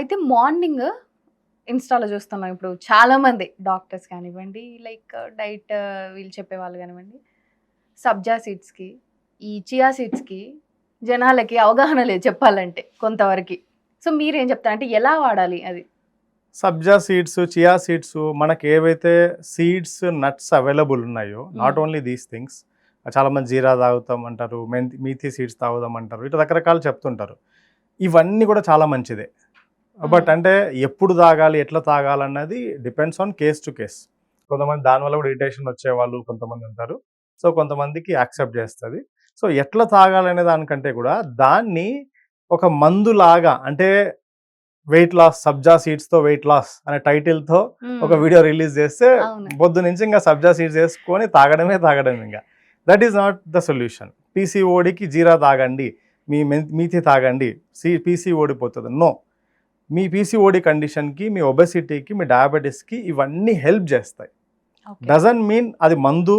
అయితే మార్నింగ్ ఇన్‌స్టాలో చూస్తున్నాం ఇప్పుడు చాలామంది డాక్టర్స్ కానివ్వండి, లైక్ డైట్ వీళ్ళు చెప్పేవాళ్ళు కానివ్వండి, సబ్జా సీడ్స్‌కి, ఈ చియా సీడ్స్‌కి జనాలకి అవగాహన లేదు చెప్పాలంటే కొంతవరకి. సో మీరేం చెప్తారు? అంటే ఎలా వాడాలి అది? సబ్జా సీడ్స్, చియా సీడ్స్ మనకి ఏవైతే సీడ్స్, నట్స్ అవైలబుల్ ఉన్నాయో నాట్. ఓన్లీ దీస్ థింగ్స్ చాలామంది జీరా తాగుతాం అంటారు, మెంతి మీథి సీడ్స్ తాగుదాం అంటారు. ఇట్లా రకరకాలు చెప్తుంటారు. ఇవన్నీ కూడా చాలా మంచిదే. బట్. అంటే ఎప్పుడు తాగాలి, ఎట్లా తాగాలన్నది depends on case to case. కొంతమంది దానివల్ల కూడా ఇరిటేషన్ వచ్చేవాళ్ళు కొంతమంది ఉంటారు. సో కొంతమందికి యాక్సెప్ట్ చేస్తది. సో ఎట్లా తాగాలనే దానికంటే కూడా దాన్ని ఒక మందులాగా అంటే వెయిట్ లాస్ సబ్జా సీడ్స్‌తో వెయిట్ లాస్ అనే టైటిల్‌తో ఒక హ్మ్. వీడియో రిలీజ్ చేస్తే అవును. పొద్దున్నుంచి ఇంక సబ్జా సీడ్స్ ఏసుకొని తాగడమే తాగడం ఇంగ. That is not the solution. పీసీఓడీకి జీరా తాగండి. మీ మీథి తాగండి. సి పీసీఓడీ పోతది. నో. మీ పీసీఓడీ కండిషన్‌కి, మీ ఒబెసిటీకి, మీ డయాబెటిస్‌కి ఇవన్నీ హెల్ప్ చేస్తాయి. డజంట్ మీన్ అది మందు,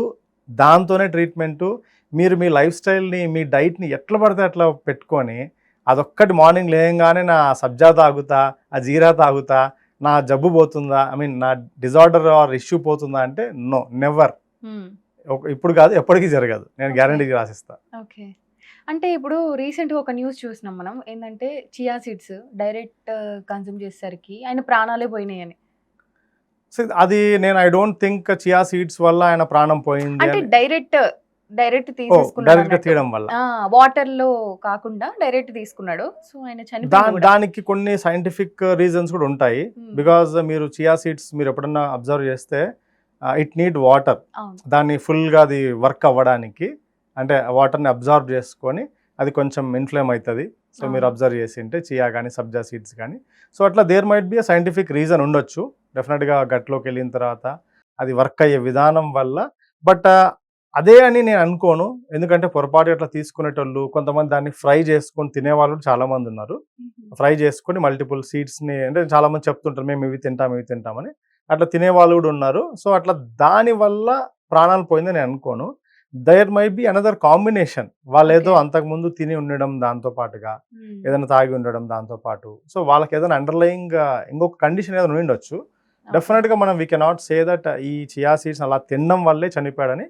దాంతోనే ట్రీట్మెంటు. మీరు మీ లైఫ్ స్టైల్‌ని, మీ డైట్‌ని ఎట్లా పడితే అట్లా పెట్టుకొని అదొక్కటి మార్నింగ్ లేయంగానే నా సబ్జా తాగుతా, ఆ జీరా తాగుతా, నా జబ్బు పోతుందా? ఐ మీన్ నా డిజార్డర్ ఆర్ ఇష్యూ పోతుందా అంటే నో. నెవర్. ఇప్పుడు కాదు ఎప్పటికీ జరగదు. నేను ఓకే. గ్యారంటీగా రాసిస్తా. అంటే ఇప్పుడు రీసెంట్‌గా ఒక న్యూస్ చూసినాం మనం. ఏందంటే చియా సీడ్స్ డైరెక్ట్ కన్జ్యూమ్ చేసేసరికి ఆయన ప్రాణాలే పోయినాయని. సో అది నేను I don't think chia seeds వల్ల ఆయన ప్రాణం పోయింది అంటే. Direct direct. తీయడం వల్ల. ఆ! వాటర్‌లో కాకుండా డైరెక్ట్ తీసుకున్నాడు. సో ఆయన. దానికి కొన్ని సైంటిఫిక్ రీజన్స్ కూడా ఉంటాయి. బికాజ్ మీరు చియా సీడ్స్ మీరు ఎప్పుడన్నా అబ్జర్వ్ చేస్తే ఇట్ నీడ్ వాటర్. దాన్ని ఫుల్‌గా అది వర్క్ అవ్వడానికి అంటే వాటర్‌ని అబ్జార్బ్ చేసుకొని అది కొంచెం ఇన్‌ఫ్లేమ్ అయితది. సో మీరు. అబ్జర్వ్ చేసింటే చియా గాని, సబ్జా సీడ్స్ గాని. సో అట్లా there might be scientific reason ఉండొచ్చు. డెఫినిట్‌గా గట్‌లోకి వెళ్ళిన తర్వాత అది వర్క్ అయ్యే విధానం వల్ల. బట్ అదే అని నేను అనుకోను. ఎందుకంటే పొరపాటుగా అట్లా తీసుకునేటోళ్ళు కొంతమంది దాన్ని ఫ్రై చేసుకొని తినేవాళ్ళు కూడా చాలా మంది ఉన్నారు. ఫ్రై చేసుకొని మల్టిపుల్ సీడ్స్‌ని అంటే చాలామంది చెప్తుంటారు మేము ఇవి తింటాం, ఇవి తింటామని. అట్లా తినేవాళ్ళు కూడా ఉన్నారు. సో అట్లా దాని వల్ల ప్రాణాలు పోయిందని నేను అనుకోను. There might be another combination. వాళ్ళేదో ఓకే. అంతకుముందు తిని ఉండడం దాంతో పాటుగా, హ్మ్. ఏదైనా తాగి ఉండడం దాంతో పాటు. సో వాళ్ళకి ఏదైనా అండర్‌లయింగ్ ఇంకొక కండిషన్ ఏదైనా ఉండిండొచ్చు. ఓకే. డెఫినిట్‌గా మనం వి కెనాట్ సే దట్ ఈ చియా సీడ్స్ అలా తినడం వల్లే చనిపోయాడని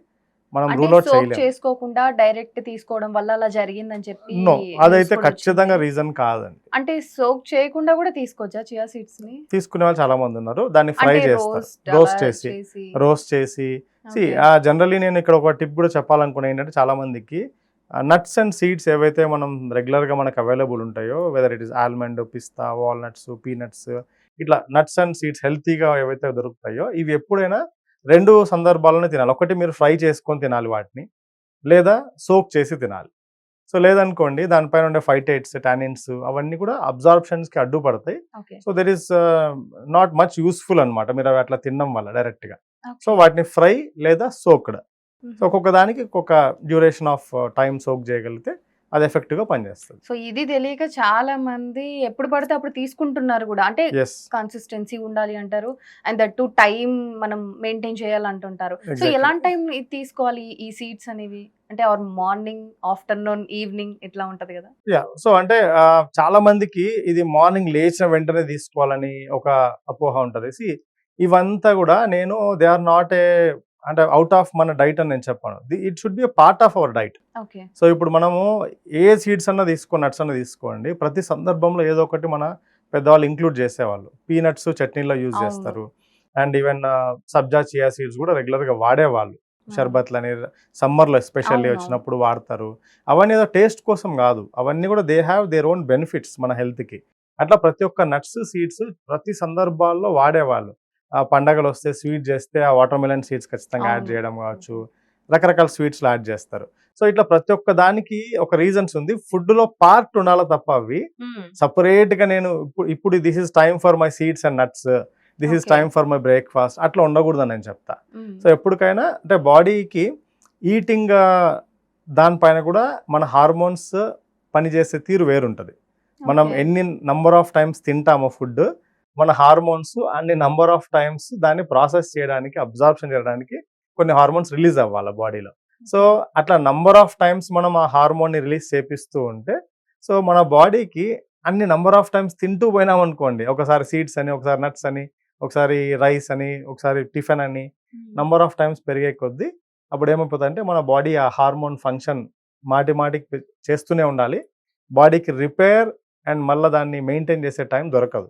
మనం రూల్ చేయలేం. చేసుకోకుండా డైరెక్ట్ తీసుకోవడం వల్ల అలా జరిగిందని చెప్పి నో. అదైతే. ఖచ్చితంగా రీజన్ కాదండి. అంటే సోక్ చేయకుండా కూడా తీసుకోవచ్చా చియా సీడ్స్‌ని? తీసుకునే వాళ్ళు చాలా మంది ఉన్నారు. దాన్ని ఫ్రై చేస్తారు. రోస్ట్ చేసి. రోస్ట్ చేసి జనరల్లీ నేను ఇక్కడ ఒక టిప్ కూడా చెప్పాలనుకున్నా ఏంటంటే చాలా మందికి నట్స్ అండ్ సీడ్స్ ఏవైతే మనం రెగ్యులర్‌గా మనకు అవైలబుల్ ఉంటాయో whether it is almond, pista, walnuts, peanuts ఇట్లా నట్స్ అండ్ సీడ్స్ హెల్తీగా ఏవైతే దొరుకుతాయో ఇవి ఎప్పుడైనా 2 సందర్భాల్లోనే తినాలి. ఒకటి మీరు ఫ్రై చేసుకొని తినాలి వాటిని. లేదా సోక్ చేసి తినాలి. సో లేదనుకోండి దానిపైన ఉండే ఫైటేట్స్, టానిన్స్ అవన్నీ కూడా అబ్జార్ప్షన్స్‌కి అడ్డుపడతాయి. So there is not much useful అన్నమాట. మీరు అవి అట్లా తినడం వల్ల డైరెక్ట్‌గా. సో. వాటిని ఫ్రై లేదా సోక్డ్. సో. ఒక్కొక్క దానికి ఒక్కొక్క డ్యూరేషన్ ఆఫ్ టైమ్ సోక్ చేయగలిగితే అది ఎఫెక్టివ్‌గా పనిచేస్తది. సో ఇది తెలియక చాలా మంది ఎప్పుడు పడితే అప్పుడు తీసుకుంటున్నారు కూడా. అంటే. కన్సిస్టెన్సీ ఉండాలి అంటారు. అండ్ దట్ టూ టైమ్ మనం మెయింటైన్ చేయాలంటుంటారు. సో. ఎలాంటి టైం ఇది తీసుకోవాలి ఈ సీడ్స్ అనేవి? అంటే ఆర్ మార్నింగ్, ఆఫ్టర్‌నూన్, ఈవినింగ్ ఇట్లా ఉంటది కదా? యాహ్! సో అంటే చాలా మందికి ఇది మార్నింగ్ లేచిన వెంటనే తీసుకోవాలని ఒక అపోహ ఉంటది. ఇవంతా కూడా నేను దే ఆర్ నాట్ ఏ అంటే ఔట్ ఆఫ్ మన డైట్ అని నేను చెప్పను. It should be part of our diet. Okay. So ఇప్పుడు మనము ఏ సీడ్స్ అన్నా తీసుకో, నట్స్ అన్నా తీసుకోండి. ప్రతి సందర్భంలో ఏదో ఒకటి మన పెద్దవాళ్ళు ఇంక్లూడ్ చేసేవాళ్ళు. పీనట్స్ చట్నీలో యూజ్. చేస్తారు. And even sabja chia seeds కూడా రెగ్యులర్‌గా వాడేవాళ్ళు. అవును. షర్బత్‌లని సమ్మర్‌లో ఎస్పెషల్లీ. వచ్చినప్పుడు వాడతారు. అవన్నీ ఏదో టేస్ట్ కోసం కాదు. అవన్నీ కూడా they have their own benefits మన హెల్త్‌కి. అట్లా ప్రతి ఒక్క నట్స్, సీడ్స్ ప్రతి సందర్భాల్లో వాడేవాళ్ళు. ఆహ్, పండగలొస్తే స్వీట్ చేస్తే ఆ వాటర్ మెలన్ సీడ్స్ ఖచ్చితంగా యాడ్. చేయడం కావచ్చు. రకరకాల స్వీట్స్‌లో యాడ్ చేస్తారు. సో ఇట్లా ప్రతి ఒక్క దానికి ఒక రీజన్స్ ఉంది. ఫుడ్‌లో పార్ట్ ఉండాలి తప్ప అవి హ్మ్. సెపరేట్‌గా నేను ఇప్పుడు this is time for my seeds and nuts. This okay. Time for my breakfast అట్లా ఉండకూడదని నేను చెప్తా. సో ఎప్పటికైనా అంటే బాడీకి ఈటింగ్ దానిపైన కూడా మన హార్మోన్స్ పనిచేసే తీరు వేరుంటది. మనం. ఎన్ని నంబర్ ఆఫ్ టైమ్స్ తింటామో ఫుడ్ మన హార్మోన్స్ అన్ని నంబర్ ఆఫ్ టైమ్స్ దాన్ని ప్రాసెస్ చేయడానికి, అబ్జార్ప్షన్ చేయడానికి కొన్ని హార్మోన్స్ రిలీజ్ అవ్వాలి బాడీలో. So okay. అట్లా నంబర్ ఆఫ్ టైమ్స్ మనం ఆ హార్మోన్‌ని రిలీజ్ చేపిస్తూ ఉంటే సో మన బాడీకి అన్ని నంబర్ ఆఫ్ టైమ్స్ తింటూ పోయినాం అనుకోండి ఒకసారి సీడ్స్ అని ఒకసారి నట్స్ అని ఒకసారి రైస్ అని ఒకసారి టిఫిన్ అని నంబర్ ఆఫ్ టైమ్స్ పెరిగే కొద్దీ అప్పుడు ఏమైపోతుంది అంటే మన బాడీ ఆ హార్మోన్ ఫంక్షన్ మాటి మాటికి చేస్తూనే ఉండాలి బాడీకి రిపేర్ అండ్ మళ్ళీ దాన్ని మెయింటైన్ చేసే టైం దొరకదు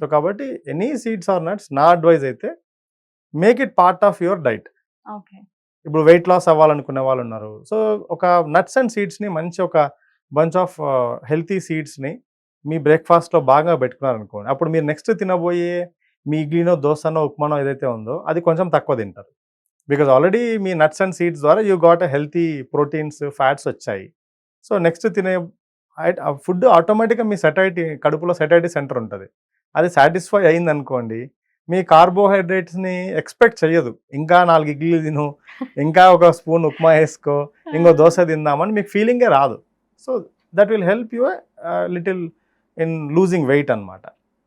సో కాబట్టి ఎనీ సీడ్స్ ఆర్ నట్స్ నా అడ్వైజ్ అయితే make it part of your diet. ఇప్పుడు వెయిట్ లాస్ అవ్వాలనుకునే వాళ్ళు ఉన్నారు. సో ఒక నట్స్ అండ్ సీడ్స్ని మంచి ఒక బంచ్ ఆఫ్ హెల్తీ సీడ్స్ని మీ బ్రేక్ఫాస్ట్లో బాగా పెట్టుకున్నారనుకోండి అప్పుడు మీరు నెక్స్ట్ తినబోయే మీ ఇడ్లీనో దోశనో ఉప్మానో ఏదైతే ఉందో అది కొంచెం తక్కువ తింటారు. బికాజ్ ఆల్రెడీ మీ నట్స్ అండ్ సీడ్స్ ద్వారా you got healthy proteins fats వచ్చాయి. సో నెక్స్ట్ తినే ఫుడ్ ఆటోమేటిక్గా మీ సెటైటీ కడుపులో సెటైటీ సెంటర్ ఉంటుంది. అది సాటిస్ఫై అయింది అనుకోండి మీ కార్బోహైడ్రేట్స్ని ఎక్స్పెక్ట్ చెయ్యదు. ఇంకా నాలుగు ఇడ్లీలు తిను ఇంకా ఒక స్పూన్ ఉప్మా వేసుకో ఇంకో దోశ తిందామని మీకు ఫీలింగే రాదు. So that will help you little in losing weight అన్నమాట.